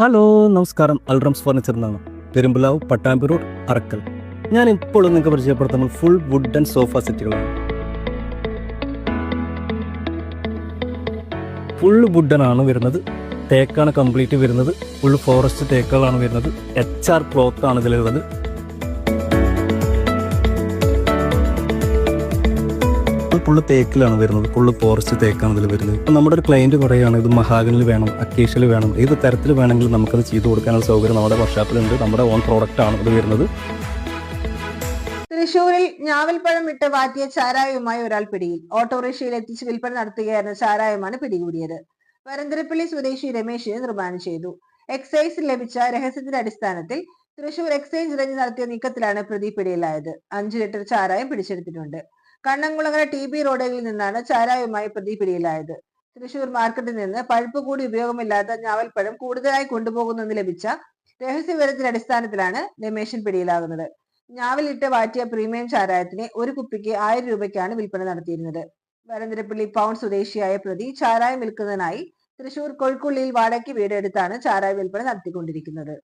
Hello നമസ്കാരം. അൽറംസ് furniture എന്നാണ്. Perumbalavu Pattambi road Arakkal. ഞാൻ ഇപ്പോൾ നിങ്ങൾക്ക് പരിചയപ്പെടുത്തുന്നത് ഫുൾ വുഡൻ സോഫ സെറ്റുകളാണ്. ഫുൾ വുഡൻ ആണ് വരുന്നത്. തേക്കാണ് കംപ്ലീറ്റ് വരുന്നത്. ഫുൾ ഫോറസ്റ്റ് തേക്കുകളാണ് വരുന്നത്. എച്ച് ആർ ക്ലോത്ത് ആണ് ഇതിലുള്ളത് ഫുള്ള് തേക്കിലാണ് വരുന്നത്. ഫുള്ള് ഫോറസ്റ്റ് തേക്കാണ് ഇതിൽ വരുന്നത്. ഇപ്പം നമ്മുടെ ഒരു ക്ലയന്റ് പറയുകയാണ് ഇത് മഹാഗനിൽ വേണം അക്കേഷ്യൽ വേണം ഏത് തരത്തിൽ വേണമെങ്കിലും നമുക്കത് ചെയ്തു കൊടുക്കാനുള്ള സൗകര്യം നമ്മുടെ വർക്ക്ഷോപ്പിലുണ്ട് നമ്മുടെ ഓൺ പ്രോഡക്റ്റ് ആണ് ഇത് വരുന്നത്. തൃശൂരിൽ ഞാവൽപ്പഴം ഇട്ട് വാറ്റിയ ചാരായവുമായി ഒരാൾ പിടിയിൽ. ഓട്ടോറിക്ഷയിൽ എത്തിച്ച് വിൽപ്പന നടത്തുകയായിരുന്ന ചാരായമാണ് പിടികൂടിയത്. വരന്തരപ്പള്ളി സ്വദേശി രമേശിനെ നിർമ്മാണം ചെയ്തു. എക്സൈസ് ലഭിച്ച രഹസ്യത്തിന്റെ അടിസ്ഥാനത്തിൽ തൃശൂർ എക്സൈസ് റേഞ്ച് നടത്തിയ നീക്കത്തിലാണ് പ്രതി പിടിയിലായത്. അഞ്ചു ലിറ്റർ ചാരായം പിടിച്ചെടുത്തിട്ടുണ്ട്. കണ്ണംകുളങ്ങര ടി ബി റോഡിൽ നിന്നാണ് ചാരായവുമായി പ്രതി പിടിയിലായത് തൃശൂർ മാർക്കറ്റിൽ നിന്ന് പഴുപ്പ് കൂടി ഉപയോഗമില്ലാത്ത ഞാവൽപ്പഴം കൂടുതലായി കൊണ്ടുപോകുന്നെന്ന് ലഭിച്ച രഹസ്യവിവരത്തിന്റെ അടിസ്ഥാനത്തിലാണ് രമേശൻ പിടിയിലാകുന്നത്. ഞാവലിട്ട് വാറ്റിയ പ്രീമിയം ചാരായത്തിന് ഒരു കുപ്പിക്ക് ആയിരം രൂപയ്ക്കാണ് വിൽപ്പന നടത്തിയിരുന്നത്. വരന്തരപ്പള്ളി പൗൺ സ്വദേശിയായ പ്രതി ചാരായം വിൽക്കുന്നതിനായി തൃശൂർ കൊഴുക്കുള്ളിയിൽ വാടകയ്ക്ക് വീടെടുത്താണ് ചാരായ വിൽപ്പന നടത്തിക്കൊണ്ടിരിക്കുന്നത്.